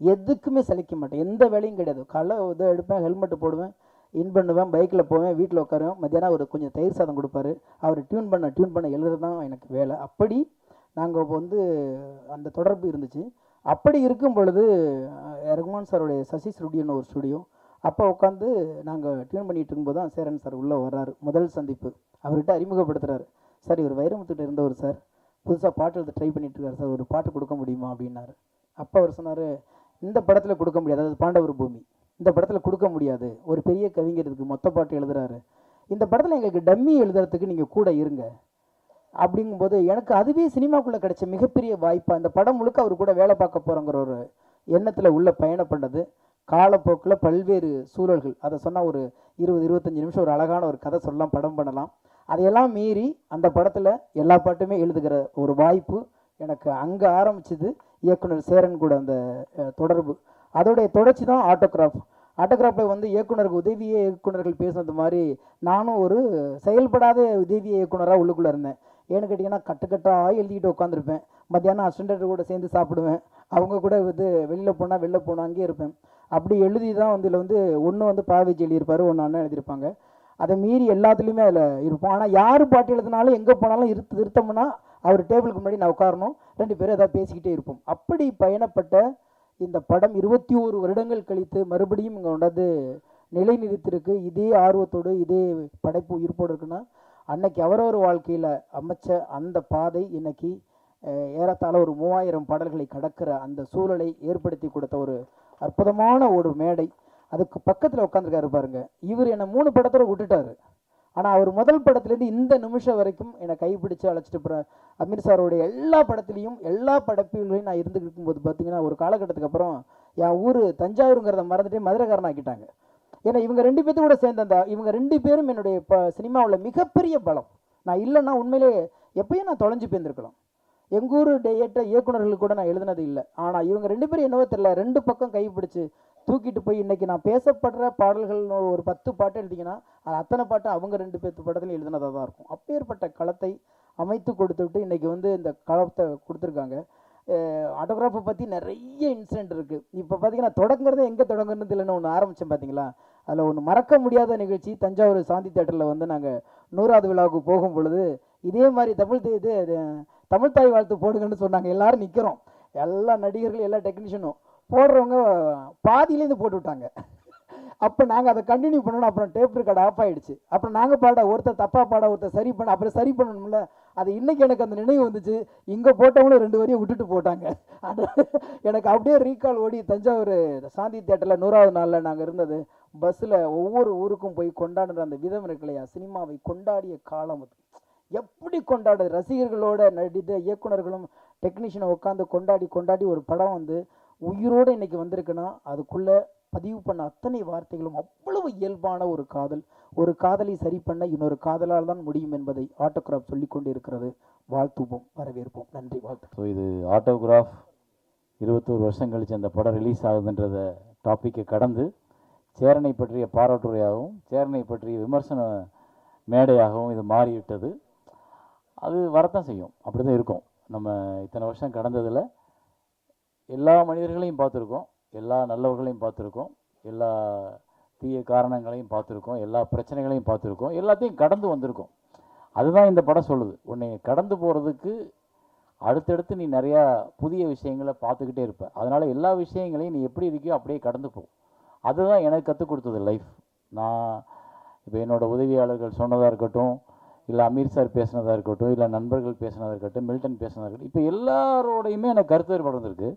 எதுக்குமே சலிக்க மாட்டேன். எந்த வேலையும் கிடையாது. காலை இதை எடுப்பேன் ஹெல்மெட்டு போடுவேன் இன் பண்ணுவேன் பைக்கில் போவேன் வீட்டில் உட்காருவேன் மத்தியானம் அவர் கொஞ்சம் தயிர் சாதம் கொடுப்பாரு. அவர் டியூன் பண்ண டியூன் பண்ண எழுதுறது தான் எனக்கு வேலை. அப்படி நாங்கள் இப்போ வந்து அந்த தொடர்பு இருந்துச்சு. அப்படி இருக்கும் பொழுது ரகுமான் சாருடைய சசி ஸ்டுடியோன்னு ஒரு ஸ்டுடியோ அப்போ உட்காந்து நாங்கள் டியூன் பண்ணிகிட்டு இருக்கும்போது தான் சேரன் சார் உள்ளே வர்றாரு. முதல் சந்திப்பு. அவர்கிட்ட அறிமுகப்படுத்துறாரு. சார் இவர் வைரமுத்துட்டு இருந்தவர் சார் புதுசாக பாட்டு எழுத ட்ரை பண்ணிகிட்டு இருக்காரு சார் ஒரு பாட்டு கொடுக்க முடியுமா? அப்படின்னாரு. அப்போ அவர் சொன்னார் இந்த படத்தில் கொடுக்க முடியாது. அதாவது பாண்டவர் பூமி. இந்த படத்தில் கொடுக்க முடியாது. ஒரு பெரிய கவிஞர் மொத்த பாட்டு எழுதுறாரு. இந்த படத்தில் எங்களுக்கு டம்மி எழுதுறதுக்கு நீங்கள் கூட இருங்க. அப்படிங்கும்போது எனக்கு அதுவே சினிமாக்குள்ளே கிடைச்ச மிகப்பெரிய வாய்ப்பாக இந்த படம் முழுக்க அவர் கூட வேலை பார்க்க போகிறோங்கிற ஒரு எண்ணத்தில் உள்ள பயணம் பண்ணது. காலப்போக்கில் பல்வேறு சூழல்கள். அதை சொன்னால் ஒரு இருபது இருபத்தஞ்சி நிமிஷம் ஒரு அழகான ஒரு கதை சொல்லலாம் படம் பண்ணலாம். அதையெல்லாம் மீறி அந்த படத்தில் எல்லா பாட்டுமே எழுதுகிற ஒரு வாய்ப்பு எனக்கு அங்கே ஆரம்பிச்சது. இயக்குனர் சேரன் கூட அந்த தொடர்பு. அதோடைய தொடர்ச்சி தான் ஆட்டோகிராஃப். ஆட்டோகிராஃபில் வந்து இயக்குனருக்கு உதவி இயக்குனர்கள் பேசுனது மாதிரி நானும் ஒரு செயல்படாத உதவி இயக்குனராக உள்ளுக்குள்ளே இருந்தேன். ஏன்னு கேட்டிங்கன்னா கட்டுக்கட்டாக எழுதிக்கிட்டு உட்காந்துருப்பேன் மத்தியானம் அசிஸ்டண்ட் கூட சேர்ந்து சாப்பிடுவேன். அவங்க கூட வந்து வெளியில் போனால் வெளில போனால் அங்கேயே இருப்பேன். அப்படி எழுதி தான் வந்து இதில் வந்து ஒன்று வந்து பாவேஜ் எழுதியிருப்பாரு ஒன்று அண்ணன் எழுதியிருப்பாங்க. அதை மீறி எல்லாத்துலேயுமே அதில் இருப்போம். ஆனால் யார் பாட்டு எழுதினாலும் எங்கே போனாலும் இரு திருத்தம்னா அவர் டேபிளுக்கு முன்னாடி நான் உட்காரணும். ரெண்டு பேரும் ஏதாவது பேசிக்கிட்டே இருப்போம். அப்படி பயணப்பட்ட இந்த படம் இருபத்தி ஓரு வருடங்கள் கழித்து மறுபடியும் இங்கே கொண்டாந்து நிலை நிறுத்திருக்கு இதே ஆர்வத்தோடு இதே படைப்பு உயிர்ப்போடு இருக்குன்னா அன்னைக்கு அவரவர் வாழ்க்கையில் அமைச்ச அந்த பாதை இன்னைக்கு ஏறத்தாழ ஒரு மூவாயிரம் பாடல்களை கடக்கிற அந்த சூழலை ஏற்படுத்தி கொடுத்த ஒரு அற்புதமான ஒரு மேடை. அதுக்கு பக்கத்தில் உட்காந்துருக்காரு பாருங்க. இவர் என்னை மூணு படத்தில் விட்டுட்டாரு. ஆனால் அவர் முதல் படத்துலேருந்து இந்த நிமிஷம் வரைக்கும் என்னை கைப்பிடிச்சு அழைச்சிட்டு போகிற அமீர் சாரோடைய எல்லா படத்துலையும் எல்லா படப்பிலையும் நான் இருந்துக்கிட்டு இருக்கும்போது பார்த்தீங்கன்னா ஒரு காலகட்டத்துக்கு அப்புறம் என் ஊர் தஞ்சாவூருங்கிறத மறந்துட்டு மதுரைக்காரன் ஆக்கிட்டாங்க. ஏன்னா இவங்க ரெண்டு பேர்த்து கூட இவங்க ரெண்டு பேரும் என்னுடைய இப்போ சினிமாவில் மிகப்பெரிய பலம். நான் இல்லைன்னா உண்மையிலே எப்பயும் நான் தொலைஞ்சு போயிருந்துருக்கலாம். எங்கள் ஊர் டேட்டை இயக்குநர்களுக்கு கூட நான் எழுதினது இல்லை. ஆனால் இவங்க ரெண்டு பேரும் என்னவோ தெரில ரெண்டு பக்கம் கைப்பிடிச்சு தூக்கிட்டு போய் இன்றைக்கி நான் பேசப்படுற பாடல்கள் ஒரு பத்து பாட்டு எழுதிங்கன்னா அது அத்தனை பாட்டு அவங்க ரெண்டு பேர்த்து படத்துல எழுதினதாக தான் இருக்கும். அப்பேற்பட்ட களத்தை அமைத்து கொடுத்துட்டு இன்றைக்கி வந்து இந்த களத்தை கொடுத்துருக்காங்க. ஆட்டோகிராஃபை பற்றி நிறைய இன்சிடென்ட் இருக்குது இப்போ பார்த்தீங்கன்னா தொடங்குறதே எங்கே தொடங்குறது இல்லைன்னு ஒன்று ஆரம்பித்தேன் பார்த்தீங்களா அதில் ஒன்று மறக்க முடியாத நிகழ்ச்சி தஞ்சாவூர் சாந்தி தேட்டரில் வந்து நாங்கள் நூறாவது விழாவுக்கு போகும் பொழுது இதே மாதிரி தமிழ் தே- இது தமிழ் தாய் வாழ்த்து போடுங்கன்னு சொன்னாங்க. எல்லோரும் நிற்கிறோம் எல்லா நடிகர்களும் எல்லா டெக்னீஷியனும் போடுறவங்க பாதியிலேருந்து போட்டு விட்டாங்க. அப்போ நாங்கள் அதை கண்டினியூ பண்ணணும். அப்புறம் டேப் ரெக்கார்டு ஆஃப் ஆகிடுச்சு அப்புறம் நாங்கள் பாட ஒருத்தர் தப்பாக பாட ஒருத்தர் சரி பண்ண அப்புறம் சரி பண்ணணும்ல. அது இன்னைக்கு எனக்கு அந்த நினைவு வந்துச்சு. இங்கே போட்டவங்களும் ரெண்டு வரையும் விட்டுட்டு போட்டாங்க. அது எனக்கு அப்படியே ரீகால் ஓடி தஞ்சாவூர் சாந்தி தேட்டரில் நூறாவது நாளில் நாங்கள் இருந்தது. பஸ்ஸில் ஒவ்வொரு ஊருக்கும் போய் கொண்டாடுற அந்த விதம் இருக்கு இல்லையா? சினிமாவை கொண்டாடிய காலம் அது. எப்படி கொண்டாடுது ரசிகர்களோட நடித்த இயக்குனர்களும் டெக்னீஷியனை உட்காந்து கொண்டாடி கொண்டாடி ஒரு படம் வந்து உயிரோடு இன்றைக்கி வந்திருக்குன்னா அதுக்குள்ளே பதிவு பண்ண அத்தனை வார்த்தைகளும் அவ்வளவு இயல்பான ஒரு காதல். ஒரு காதலை சரி பண்ண இன்னொரு காதலால் தான் முடியும் என்பதை ஆட்டோகிராஃப் சொல்லிக் கொண்டு இருக்கிறது வாழ்த்துவோம் வரவேற்போம். நன்றி வாழ்த்து ஸோ இது ஆட்டோகிராஃப் இருபத்தோரு வருஷம் கழிச்சு அந்த படம் ரிலீஸ் ஆகுதுன்றத டாப்பிக்கை கடந்து சேரனை பற்றிய பாராட்டுரையாகவும் சேரனை பற்றிய விமர்சன மேடையாகவும் இது மாறிவிட்டது. அது வரத்தான் செய்யும். அப்படி தான் இருக்கும். நம்ம இத்தனை வருஷம் கடந்ததில் எல்லா மனிதர்களையும் பார்த்துருக்கோம். எல்லா நல்லவர்களையும் பார்த்துருக்கோம். எல்லா தீய காரணங்களையும் பார்த்துருக்கோம். எல்லா பிரச்சனைகளையும் பார்த்துருக்கோம். எல்லாத்தையும் கடந்து வந்திருக்கோம். அதுதான் இந்த படம் சொல்லுது. உன்னை கடந்து போகிறதுக்கு அடுத்தடுத்து நீ நிறையா புதிய விஷயங்களை பார்த்துக்கிட்டே இருப்ப. அதனால் எல்லா விஷயங்களையும் நீ எப்படி இருக்கியோ அப்படியே கடந்து போ. அதுதான் எனக்கு கற்றுக் கொடுத்தது லைஃப். நான் இப்போ என்னோடய உதவியாளர்கள் சொன்னதாக இருக்கட்டும் இல்லை அமீர் சார் பேசினதாக இருக்கட்டும் இல்லை நண்பர்கள் பேசினதாக இருக்கட்டும் மில்டன் பேசினதாக இருக்கட்டும் இப்போ எல்லாரோடையுமே எனக்கு கருத்து வேறுபாடு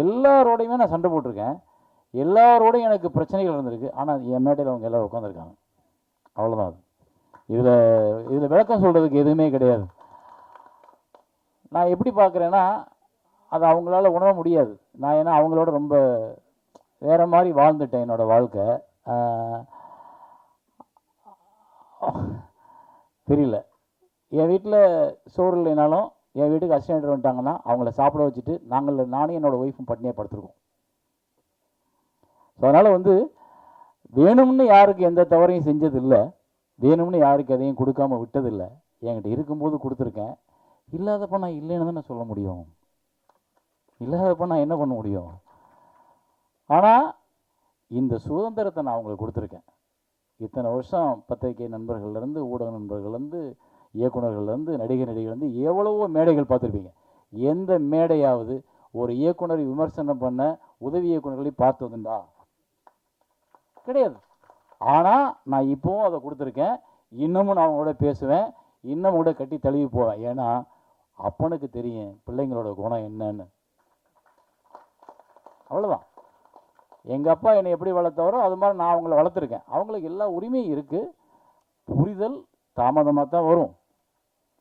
எல்லாரோடையுமே நான் சண்டை போட்டிருக்கேன். எல்லாரோடையும் எனக்கு பிரச்சனைகள் இருந்திருக்கு. ஆனால் என் மேடையில் அவங்க எல்லோரும் உட்காந்துருக்காங்க அவ்வளோதான் அது. இதில் இதில் விளக்கம் சொல்கிறதுக்கு எதுவுமே கிடையாது. நான் எப்படி பார்க்குறேன்னா அது அவங்களால உணர முடியாது. நான் ஏன்னா அவங்களோட ரொம்ப வேறு மாதிரி வாழ்ந்துட்டேன் என்னோடய வாழ்க்கை. தெரியல. என் வீட்டில் சோறு இல்லைனாலும் என் வீட்டுக்கு அசிஸ்டன்ட் வந்துட்டாங்கன்னா அவங்கள சாப்பிட வச்சுட்டு நாங்கள் நானும் என்னோட ஒய்ஃபும் பட்னியாக படுத்துருக்கோம். ஸோ அதனால் வந்து வேணும்னு யாருக்கு எந்த தவறையும் செஞ்சதில்லை வேணும்னு யாருக்கு எதையும் கொடுக்காம விட்டதில்லை. என்கிட்ட இருக்கும்போது கொடுத்துருக்கேன். இல்லாதப்ப நான் இல்லைன்னு தான் நான் சொல்ல முடியும். இல்லாதப்ப நான் என்ன பண்ண முடியும்? ஆனால் இந்த சுதந்திரத்தை நான் அவங்களுக்கு கொடுத்துருக்கேன். இத்தனை வருஷம் பத்திரிகை நண்பர்கள்லேருந்து ஊடக நண்பர்கள்லேருந்து இயக்குனர்கள்லேருந்து நடிகர் நடிகர்லேருந்து எவ்வளவோ மேடைகள் பார்த்துருப்பீங்க. எந்த மேடையாவது ஒரு இயக்குனரை விமர்சனம் பண்ண உதவி இயக்குனர்களை பார்த்ததுண்டா கிடையாது. ஆனால் நான் இப்போவும் அதை கொடுத்துருக்கேன். இன்னமும் நான் அவங்களோட பேசுவேன். இன்னமும் கூட கட்டி தழுவி போவேன். ஏன்னா அப்பனுக்கு தெரியும் பிள்ளைங்களோட குணம் என்னன்னு. அவ்வளோதான் எங்கள் அப்பா என்னை எப்படி வளர்த்தவரோ அது மாதிரி நான் அவங்கள வளர்த்துருக்கேன். அவங்களுக்கு எல்லா உரிமையும் இருக்குது புரிதல் தாமதமாக தான் வரும்.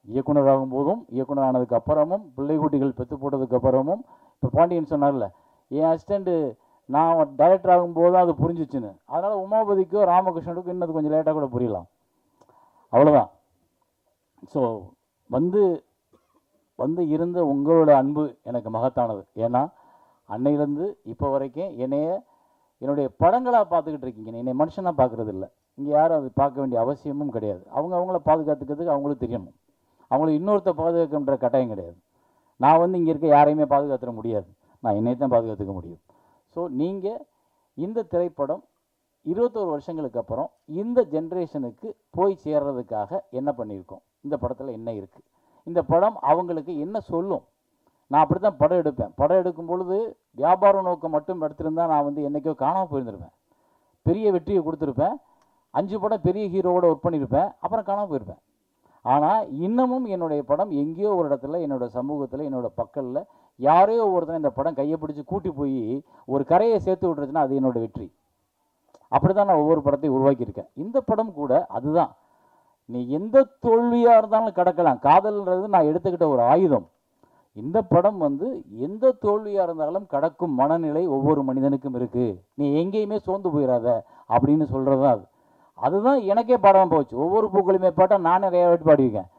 இயக்குனராகும் போதும் இயக்குனர் ஆனதுக்கு அப்புறமும் பிள்ளை குட்டிகள் பெற்று போட்டதுக்கு அப்புறமும் இப்போ பாண்டியன் சொன்னார்ல என் அசிஸ்டண்ட்டு நான் டைரக்டர் ஆகும்போது அது புரிஞ்சிச்சுன்னு. அதனால் உமாபதிக்கோ ராமகிருஷ்ணனுக்கும் இன்னது கொஞ்சம் லேட்டாக கூட புரியலாம். அவ்வளோதான் ஸோ வந்து வந்து இருந்த உங்களோட அன்பு எனக்கு மகத்தானது. ஏன்னா அன்னையிலேருந்து இப்போ வரைக்கும் என்னைய என்னுடைய படங்களாக பார்த்துக்கிட்டு இருக்கீங்க. என்னை மனுஷனாக பார்க்குறது இல்லை இங்கே யாரும் அது பார்க்க வேண்டிய அவசியமும் கிடையாது. அவங்க அவங்கள பாதுகாத்துக்கிறதுக்கு அவங்களுக்கு தெரியணும் அவங்களுக்கு இன்னொருத்த பாதுகாக்கின்ற கட்டாயம் கிடையாது. நான் வந்து இங்கே இருக்க யாரையுமே பாதுகாத்துட முடியாது. நான் என்னை தான் பாதுகாத்துக்க முடியும். ஸோ நீங்கள் இந்த திரைப்படம் இருபத்தோரு வருஷங்களுக்கு அப்புறம் இந்த ஜென்ரேஷனுக்கு போய் சேர்றதுக்காக என்ன பண்ணியிருக்கோம்? இந்த படத்தில் என்ன இருக்குது இந்த படம் அவங்களுக்கு என்ன சொல்லும்? நான் அப்படி தான் படம் எடுப்பேன். படம் எடுக்கும் பொழுது வியாபார நோக்கம் மட்டும் எடுத்திருந்தா நான் வந்து என்றைக்கோ காணாமல் போயிருந்திருப்பேன். பெரிய வெற்றியை கொடுத்துருப்பேன். அஞ்சு படம் பெரிய ஹீரோவோட ஒர்க் பண்ணியிருப்பேன். அப்புறம் காணாமல் போயிருப்பேன். ஆனால் இன்னமும் என்னுடைய படம் எங்கேயோ ஒரு இடத்துல என்னோட சமூகத்தில் என்னோட பக்கத்தில் யாரையோ ஒருத்தன் இந்த படம் கையை பிடிச்சி கூட்டி போய் ஒரு கரையை சேர்த்து விட்ருச்சுன்னா அது என்னோட வெற்றி. அப்படி தான் நான் ஒவ்வொரு படத்தையும் உருவாக்கியிருக்கேன். இந்த படம் கூட அதுதான். நீ எந்த தோல்வியாக இருந்தாலும் கடக்கலாம். காதல்ன்றது நான் எடுத்துக்கிட்ட ஒரு ஆயுதம். இந்த படம் வந்து எந்த தோல்வியாக இருந்தாலும் கடக்கும் மனநிலை ஒவ்வொரு மனிதனுக்கும் இருக்குது நீ எங்கேயுமே சோர்ந்து போயிடாத அப்படின்னு சொல்கிறது தான் அது. அதுதான் எனக்கே பாடமாக போச்சு. ஒவ்வொரு பூக்களுமே பாட்டால் நான் நிறையா வாட்டி பாடியிருக்கேன்.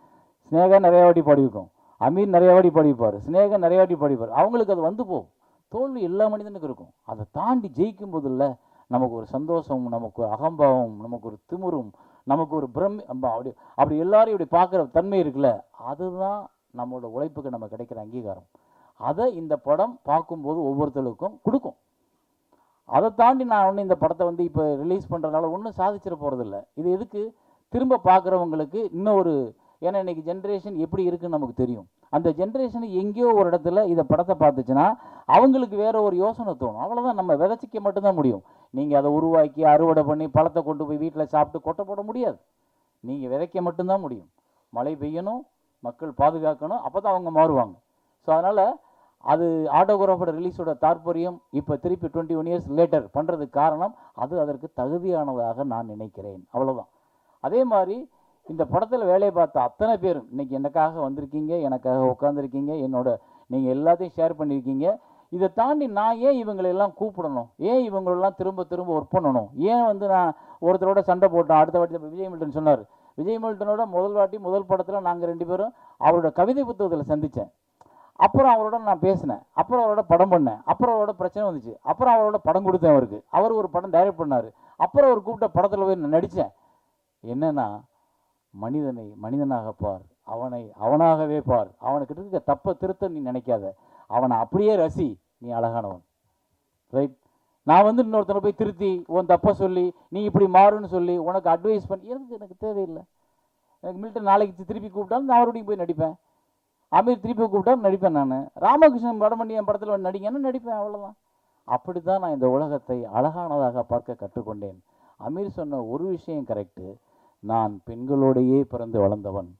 ஸ்னேகா நிறையா வாட்டி பாடியிருக்கோம். அமீர் நிறையா வாட்டி பாடிப்பார் ஸ்னேகா நிறையா வாட்டி பாடிப்பார் அவங்களுக்கு அது வந்து போகும். தோல்வி எல்லா மனிதனுக்கும் இருக்கும். அதை தாண்டி ஜெயிக்கும் போதில் நமக்கு ஒரு சந்தோஷம் நமக்கு ஒரு அகம்பாவம் நமக்கு ஒரு திமுறும் நமக்கு ஒரு பிரம்மி அப்படி அப்படி எல்லாரும் இப்படி பார்க்குற தன்மை இருக்குல்ல அதுதான் நம்மளோட உழைப்புக்கு நம்ம கிடைக்கிற அங்கீகாரம். அதை இந்த படம் பார்க்கும்போது ஒவ்வொருத்தருக்கும் கொடுக்கும். அதை தாண்டி நான் ஒன்றும் இந்த படத்தை வந்து இப்போ ரிலீஸ் பண்ணுறதுனால ஒன்றும் சாதிச்சிட போகிறதில்ல இது எதுக்கு? திரும்ப பார்க்குறவங்களுக்கு இன்னும் ஒரு ஏன்னா இன்றைக்கி ஜென்ரேஷன் எப்படி இருக்குன்னு நமக்கு தெரியும். அந்த ஜென்ரேஷன் எங்கேயோ ஒரு இடத்துல இதை படத்தை பார்த்துச்சுன்னா அவங்களுக்கு வேறு ஒரு யோசனை தோணும். அவ்வளோதான் நம்ம விதைச்சிக்க மட்டும்தான் முடியும். நீங்கள் அதை உருவாக்கி அறுவடை பண்ணி பழத்தை கொண்டு போய் வீட்டில் சாப்பிட்டு கொட்டை போட முடியாது. நீங்கள் விதைக்க மட்டும்தான் முடியும். மழை பெய்யணும் மக்கள் பாதுகாக்கணும் அப்போ தான் அவங்க மாறுவாங்க. ஸோ அதனால் அது ஆட்டோகிராஃபோட ரிலீஸோட தாற்பயம் இப்போ திருப்பி டுவெண்ட்டி ஒன் இயர்ஸ் லேட்டர் பண்ணுறதுக்கு காரணம் அது அதற்கு தகுதியானதாக நான் நினைக்கிறேன். அவ்வளோதான் அதே மாதிரி இந்த படத்தில் வேலையை பார்த்த அத்தனை பேரும் இன்னைக்கு எனக்காக வந்திருக்கீங்க எனக்காக உட்காந்துருக்கீங்க என்னோட நீங்கள் எல்லாத்தையும் ஷேர் பண்ணியிருக்கீங்க. இதை தாண்டி நான் ஏன் இவங்களெல்லாம் கூப்பிடணும்? ஏன் இவங்களெல்லாம் திரும்ப திரும்ப ஒர்க் பண்ணணும்? ஏன் வந்து நான் ஒருத்தரோட சண்டை போட்டோம் அடுத்த வாட்டி விஜய் மில்டன் சொன்னார். விஜய் மில்டனோட முதல் வாட்டி முதல் படத்தில் நாங்கள் ரெண்டு பேரும் அவரோட கவிதை புத்தகத்தில் சந்தித்தேன் அப்புறம் அவரோட நான் பேசினேன். அப்புறம் அவரோட படம் பண்ணேன். அப்புறம் அவரோட பிரச்சனை வந்துச்சு. அப்புறம் அவரோட படம் கொடுத்தேன் அவருக்கு. அவர் ஒரு படம் டைரக்ட் பண்ணார். அப்புறம் அவர் கூப்பிட்ட படத்தில் போய் நான் நடித்தேன் என்னென்னா மனிதனை மனிதனாக பார். அவனை அவனாகவே பார். அவனுக்கிட்ட இருக்க தப்பை திருத்த நீ நினைக்காத. அவனை அப்படியே ரசி. நீ அழகானவன். ரைட் நான் வந்து இன்னொருத்தனை போய் திருத்தி உன் தப்பை சொல்லி நீ இப்படி மாறுன்னு சொல்லி உனக்கு அட்வைஸ் பண்ணி எனக்கு எனக்கு தேவையில்லை. எனக்கு மில்டன் நாளைக்கு திருப்பி கூப்பிட்டாலும் நான் அவருடையும் போய் நடிப்பேன். அமீர் திருப்பி கூப்பிட்டா நடிப்பேன் நான். ராமகிருஷ்ணன் படம் பண்ணி என் படத்தில் வந்து நடிங்கன்னு நடிப்பேன் அவ்வளோதான் அப்படி தான் நான் இந்த உலகத்தை அழகானதாக பார்க்க கற்றுக்கொண்டேன். அமீர் சொன்ன ஒரு விஷயம் கரெக்டு நான் பெண்களோடையே பிறந்து வளர்ந்தவன்.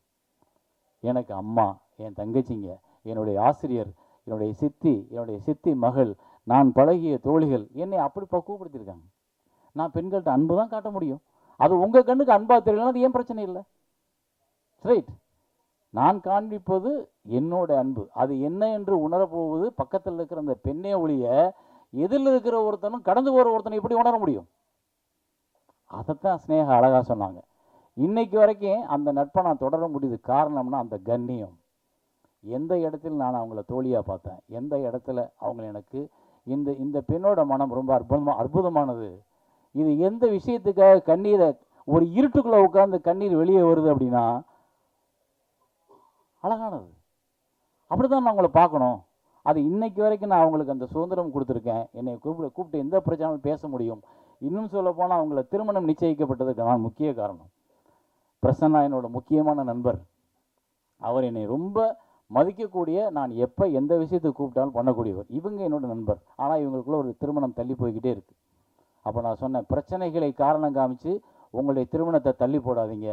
எனக்கு அம்மா என் தங்கச்சிங்க என்னுடைய ஆசிரியர் என்னுடைய சித்தி என்னுடைய சித்தி மகள் நான் பழகிய தோழிகள் என்னை அப்படி பக்குவப்படுத்தியிருக்காங்க நான் பெண்கள்கிட்ட அன்பு தான் காட்ட முடியும். அது உங்கள் கண்ணுக்கு அன்பாக தெரியலன்னா அது ஏன் பிரச்சனை இல்லை? ரைட் நான் காண்பிப்பது என்னோட அன்பு. அது என்ன என்று உணரப்போவது பக்கத்தில் இருக்கிற அந்த பெண்ணே ஒழிய எதில் இருக்கிற ஒருத்தனும் கடந்து போகிற ஒருத்தனை எப்படி உணர முடியும்? அதைத்தான் ஸ்னேகா அழகாக சொன்னாங்க. இன்னைக்கு வரைக்கும் அந்த நட்பை நான் தொடர முடியுது. காரணம்னா அந்த கண்ணியம். எந்த இடத்துல நான் அவங்கள தோழியாக பார்த்தேன்? எந்த இடத்துல அவங்க எனக்கு இந்த இந்த பெண்ணோட மனம் ரொம்ப அற்புதமா அற்புதமானது? இது எந்த விஷயத்துக்காக கண்ணீரை ஒரு இருட்டுக்குள்ளே உட்காந்து கண்ணீர் வெளியே வருது அப்படின்னா அழகானது. அப்படி தான் நான் அவங்கள பார்க்கணும். அது இன்னைக்கு வரைக்கும் நான் அவங்களுக்கு அந்த சுதந்திரம் கொடுத்துருக்கேன். என்னை கூப்பிட கூப்பிட்டு எந்த பிரச்சனையும் பேச முடியும். இன்னும் சொல்லப்போனால் அவங்கள திருமணம் நிச்சயிக்கப்பட்டதுக்கு நான் முக்கிய காரணம். பிரசன்னா என்னோட முக்கியமான நண்பர். அவர் என்னை ரொம்ப மதிக்கக்கூடிய நான் எப்போ எந்த விஷயத்தை கூப்பிட்டாலும் பண்ணக்கூடியவர். இவங்க என்னோட நண்பர். ஆனால் இவங்களுக்குள்ள ஒரு திருமணம் தள்ளி போய்கிட்டே இருக்குது அப்போ நான் சொன்னேன் பிரச்சனைகளை காரணம் காமிச்சு உங்களுடைய திருமணத்தை தள்ளி போடாதீங்க.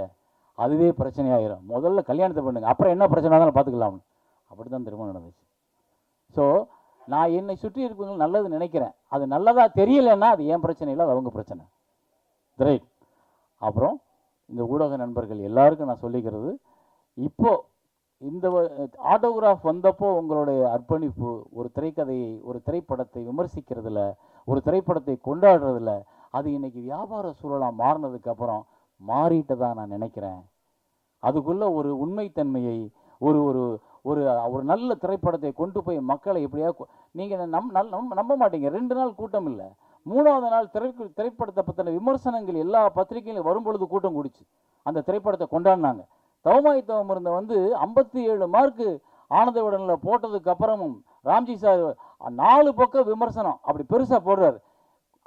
அதுவே பிரச்சனையாயிரும் முதல்ல கல்யாணத்தை பண்ணுங்கள் அப்புறம் என்ன பிரச்சனை தான் பார்த்துக்கலாம்னு அப்படி தான் திருமணம் நடந்துச்சு. ஸோ நான் என்னை சுற்றி இருக்கவங்க நல்லது நினைக்கிறேன். அது நல்லதாக தெரியலைன்னா அது ஏன் பிரச்சனை இல்லை? அது அவங்க பிரச்சனை. ரைட் அப்புறம் இந்த ஊடக நண்பர்கள் எல்லாருக்கும் நான் சொல்லிக்கிறது இப்போது இந்த ஆட்டோகிராஃப் வந்தப்போ உங்களுடைய அர்ப்பணிப்பு ஒரு திரைக்கதையை ஒரு திரைப்படத்தை விமர்சிக்கிறதுல ஒரு திரைப்படத்தை கொண்டாடுறதுல அது இன்றைக்கி வியாபார சூழலாக மாறினதுக்கப்புறம் மாறிட்டு தான் நான் நினைக்கிறேன். அதுக்குள்ள ஒரு உண்மைத்தன்மையை ஒரு ஒரு ஒரு ஒரு நல்ல திரைப்படத்தை கொண்டு போய் மக்களை எப்படியா நீங்கள் நம் நல்- நம்ப நம்ப மாட்டீங்க. ரெண்டு நாள் கூட்டம் இல்லை. மூணாவது நாள் திரை திரைப்படத்தை பற்றின விமர்சனங்கள் எல்லா பத்திரிகையிலும் வரும்பொழுது கூட்டம் கூடிச்சு. அந்த திரைப்படத்தை கொண்டாடினாங்க. தவமாய் தவம் இருந்த வந்து ஐம்பத்தி ஏழு மார்க்கு ஆனந்த விடனில் போட்டதுக்கு அப்புறமும் ராம்ஜி சார் நாலு பக்கம் விமர்சனம். அப்படி பெருசாக போடுறாரு.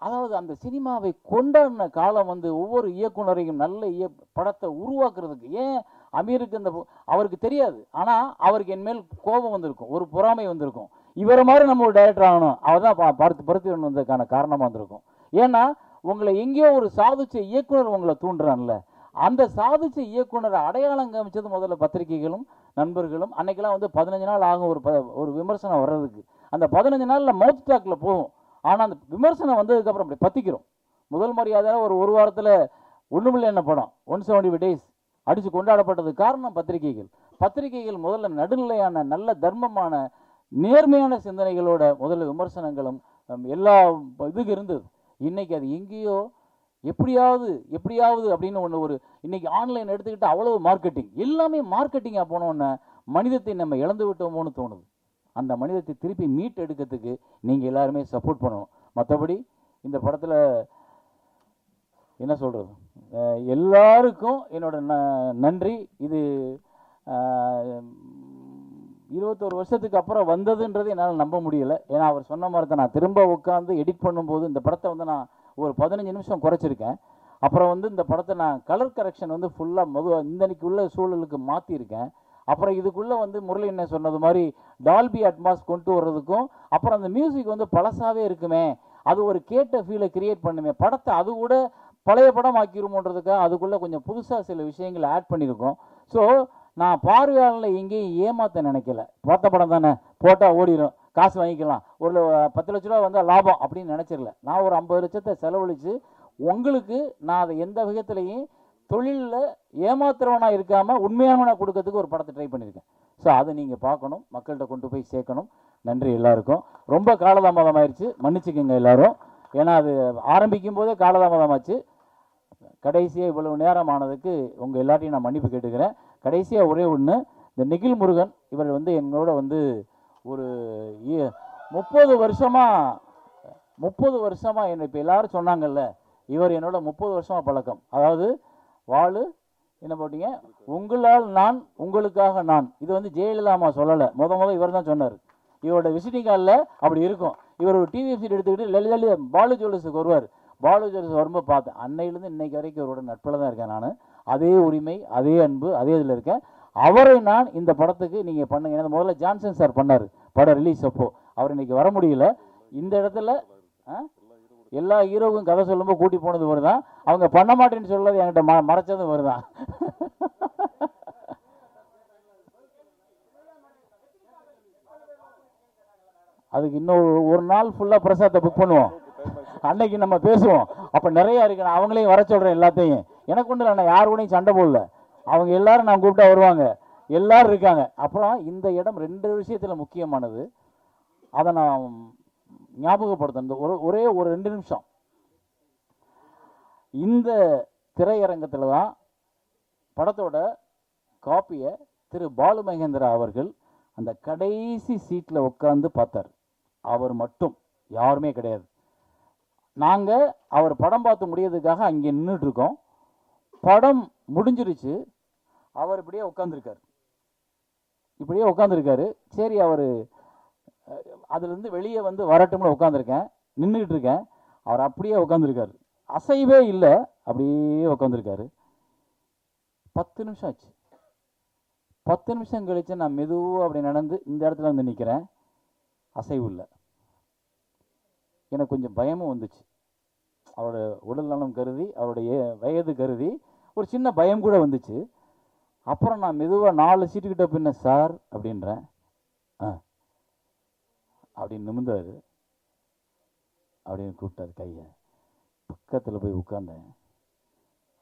அதாவது அந்த சினிமாவை கொண்டாடின காலம் வந்து ஒவ்வொரு இயக்குனரையும் நல்ல இய படத்தை உருவாக்குறதுக்கு. ஏன்? அமீருக்கு இந்த அவருக்கு தெரியாது. ஆனால் அவருக்கு என் மேல் கோபம் வந்திருக்கும். ஒரு பொறாமை வந்திருக்கும். இவரை மாதிரி நம்ம ஒரு டைரக்டர் ஆகணும். அவர் தான் பருத்து பருத்தி வந்ததுக்கான காரணமாக வந்திருக்கும். ஏன்னா உங்களை எங்கேயோ ஒரு சாதிச்ச இயக்குனர் உங்களை தூண்டுறான்ல. அந்த சாதிச்ச இயக்குனரை அடையாளம் காமிச்சது முதல்ல பத்திரிகைகளும் நண்பர்களும். அன்னைக்கெல்லாம் வந்து பதினஞ்சு நாள் ஆகும் ஒரு ப ஒரு விமர்சனம் வர்றதுக்கு. அந்த பதினஞ்சு நாளில் மவுத் டாக்கில் போகும். ஆனால் அந்த விமர்சனம் வந்ததுக்கப்புறம் அப்படி பற்றிக்கிறோம் முதல் மரியாதையாக ஒரு ஒரு வாரத்தில் ஒன்றுமில்லை என்ன படம். ஒன் செவன்டி டேஸ் அடித்து கொண்டாடப்பட்டது காரணம் பத்திரிகைகள். பத்திரிகைகள் முதல்ல நடுநிலையான நல்ல தர்மமான நேர்மையான சிந்தனைகளோட முதல்ல விமர்சனங்களும் எல்லா இதுக்கு இருந்தது. இன்றைக்கி அது எங்கேயோ எப்படியாவது எப்படியாவது அப்படின்னு ஒன்று ஒரு இன்றைக்கி ஆன்லைன் எடுத்துக்கிட்டு அவ்வளவு மார்க்கெட்டிங் எல்லாமே மார்க்கெட்டிங்காக போனோன்னே மனிதத்தை நம்ம இழந்து விட்டோமோன்னு தோணுது. அந்த மனிதத்தை திருப்பி மீட் எடுக்கிறதுக்கு நீங்கள் எல்லாருமே சப்போர்ட் பண்ணணும். மற்றபடி இந்த படத்தில் என்ன சொல்கிறது எல்லாருக்கும் என்னோட ந- நன்றி. இது இருபத்தோரு வருஷத்துக்கு அப்புறம் வந்ததுன்றது என்னால் நம்ப முடியலை. ஏன்னா அவர் சொன்ன மாதிரி தான் நான் திரும்ப உட்காந்து எடிட் பண்ணும்போது இந்த படத்தை வந்து நான் ஒரு பதினஞ்சு நிமிஷம் குறைச்சிருக்கேன். அப்புறம் வந்து இந்த படத்தை நான் கலர் கரெக்ஷன் வந்து ஃபுல்லாக மது இந்தன்னைக்கு உள்ள சூழலுக்கு மாற்றிருக்கேன் அப்புறம் இதுக்குள்ளே வந்து முரளி என்ன சொன்னது மாதிரி டால்பி அட்மாஸ் கொண்டு வர்றதுக்கும் அப்புறம் அந்த மியூசிக் வந்து பழசாகவே இருக்குமே. அது ஒரு கேட்ட ஃபீலை கிரியேட் பண்ணுமே. படத்தை அது கூட பழைய படம் ஆக்கிருமோன்றதுக்காக அதுக்குள்ளே கொஞ்சம் புதுசாக சில விஷயங்களை ஆட் பண்ணியிருக்கோம் ஸோ நான் பார்வையாளர்களை எங்கேயும் ஏமாத்த நினைக்கல. பார்த்த படம் தானே? போட்டால் ஓடிடும் காசு வாங்கிக்கலாம். ஒரு பத்து லட்ச ரூபா வந்தால் லாபம் அப்படின்னு நினச்சிடல. நான் ஒரு ஐம்பது லட்சத்தை செலவழித்து உங்களுக்கு நான் அதை எந்த விதத்துலையும் தொழிலில் ஏமாத்துறவனாக இருக்காமல் உண்மையானவனாக கொடுக்கறதுக்கு ஒரு படத்தை ட்ரை பண்ணியிருக்கேன் ஸோ அதை நீங்கள் பார்க்கணும். மக்கள்கிட்ட கொண்டு போய் சேர்க்கணும். நன்றி எல்லாருக்கும். ரொம்ப காலதாமதம் ஆயிடுச்சு மன்னிச்சுக்கோங்க எல்லாரும். ஏன்னா அது ஆரம்பிக்கும் போதே காலதாமதமாச்சு. கடைசியாக இவ்வளவு நேரம் ஆனதுக்கு உங்கள் எல்லாத்தையும் நான் மன்னிப்பு கேட்டுக்கிறேன். கடைசியாக ஒரே ஒன்று இந்த நிகில் முருகன் இவர் வந்து எங்களோட வந்து ஒரு முப்பது வருஷமாக முப்பது வருஷமாக என்னை இப்போ எல்லாரும் சொன்னாங்கல்ல இவர் என்னோட முப்பது வருஷமாக பழக்கம். அதாவது வாழு என்ன போட்டீங்க? உங்களால் நான் உங்களுக்காக நான். இது வந்து ஜெயலலிதா அம்மா சொல்லலை. முத முத இவர் தான் சொன்னார். இவரோட விசிட்டிங் கார்டில் அப்படி இருக்கும். இவர் ஒரு டிவி சீட் எடுத்துக்கிட்டு லலிதா பாலு ஜுவல்லர்ஸுக்கு வருவார். பாலு ஜுவல்லர்ஸ் வரும்போது பார்த்தேன். அன்னையிலேருந்து இன்னைக்கு வரைக்கும் இவரோட நட்பில் தான் இருக்கேன் நான். அதே உரிமை அதே அன்பு அதே இதில் இருக்கேன். அவரை நான் இந்த படத்துக்கு நீங்கள் பண்ணுங்க. ஏன்னா முதல்ல ஜான்சன் சார் பண்ணார். படம் ரிலீஸ் அப்போ. அவர் இன்னைக்கு வர முடியல. இந்த இடத்துல ஆ? எல்லா ஹீரோவுக்கும் கதை சொல்லும்போது கூட்டி போனது ஒரு தான் அவங்க பண்ண மாட்டேன்னு சொல்லது என்கிட்ட ம மறைச்சதும் வருதான் அதுக்கு இன்னொரு ஒரு நாள் ஃபுல்லாக பிரசாதத்தை புக் பண்ணுவோம். அன்னைக்கு நம்ம பேசுவோம். அப்போ நிறைய இருக்கு. நான் அவங்களையும் வர சொல்கிறேன் எல்லாத்தையும். எனக்கு ஒன்றும் இல்லை நான் யார் கூடயும் சண்டை போடல. அவங்க எல்லாரும் நான் கூப்பிட்டா வருவாங்க. எல்லாரும் இருக்காங்க. அப்புறம் இந்த இடம் ரெண்டு விஷயத்தில் முக்கியமானது. அதை நான் ஞாபகப்படுத்தணும் ஒரு ஒரே ஒரு ரெண்டு நிமிஷம். இந்த திரையரங்கத்தில் தான் படத்தோட காப்பியை திரு பாலு மகேந்திரா அவர்கள் அந்த கடைசி சீட்டில் உட்காந்து பார்த்தார். அவர் மட்டும் யாருமே கிடையாது. நாங்கள் அவர் படம் பார்த்து முடியறதுக்காக அங்கே நின்றுட்டுருக்கோம் படம் முடிஞ்சிருச்சு. அவர் இப்படியே உட்காந்துருக்கார் இப்படியே உட்காந்துருக்காரு சரி அவர் அதுலேருந்து வெளியே வந்து வரட்டும்னு உட்காந்துருக்கேன் நின்றுக்கிட்டு இருக்கேன் அவர் அப்படியே உட்காந்துருக்காரு அசைவே இல்லை. அப்படியே உட்காந்துருக்காரு பத்து நிமிஷம் ஆச்சு. பத்து நிமிஷம் கழித்து நான் மெதுவாக அப்படி நடந்து இந்த இடத்துல வந்து நிற்கிறேன் அசைவு இல்லை. எனக்கு கொஞ்சம் பயமும் வந்துச்சு. அவரோட உடல் நலம் கருதி அவருடைய வயது கருதி ஒரு சின்ன பயம் கூட வந்துச்சு. அப்புறம் நான் மெதுவாக நாலு சீட்டுக்கிட்ட பின்ன சார் அப்படின்றேன். ஆ. அப்படின்னு நிமிந்தாரு அப்படின்னு கூப்பிட்டாரு கையை. பக்கத்தில் போய் உட்காந்தேன்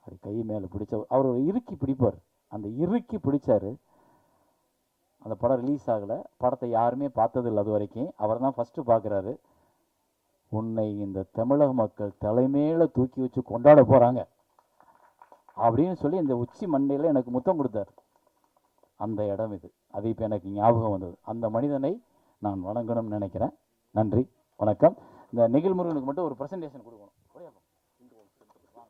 அப்படி கை மேலே பிடிச்ச அவர் இறுக்கி பிடிப்பார். அந்த இறுக்கி பிடிச்சாரு. அந்த படம் ரிலீஸ் ஆகலை. படத்தை யாருமே பார்த்ததில்ல அது வரைக்கும். அவர் தான் ஃபஸ்ட்டு பார்க்குறாரு உன்னை இந்த தமிழக மக்கள் தலைமையில தூக்கி வச்சு கொண்டாட போகிறாங்க அப்படின்னு சொல்லி இந்த உச்சி மண்டையில் எனக்கு முத்தம் கொடுத்தார். அந்த இடம் இது. அது இப்போ எனக்கு ஞாபகம் வந்தது. அந்த மனிதனை நான் வணங்கணும்னு நினைக்கிறேன். நன்றி. வணக்கம். இந்த நெகிழ்முருகனுக்கு மட்டும் ஒரு ப்ரெசன்டேஷன் கொடுக்கணும்.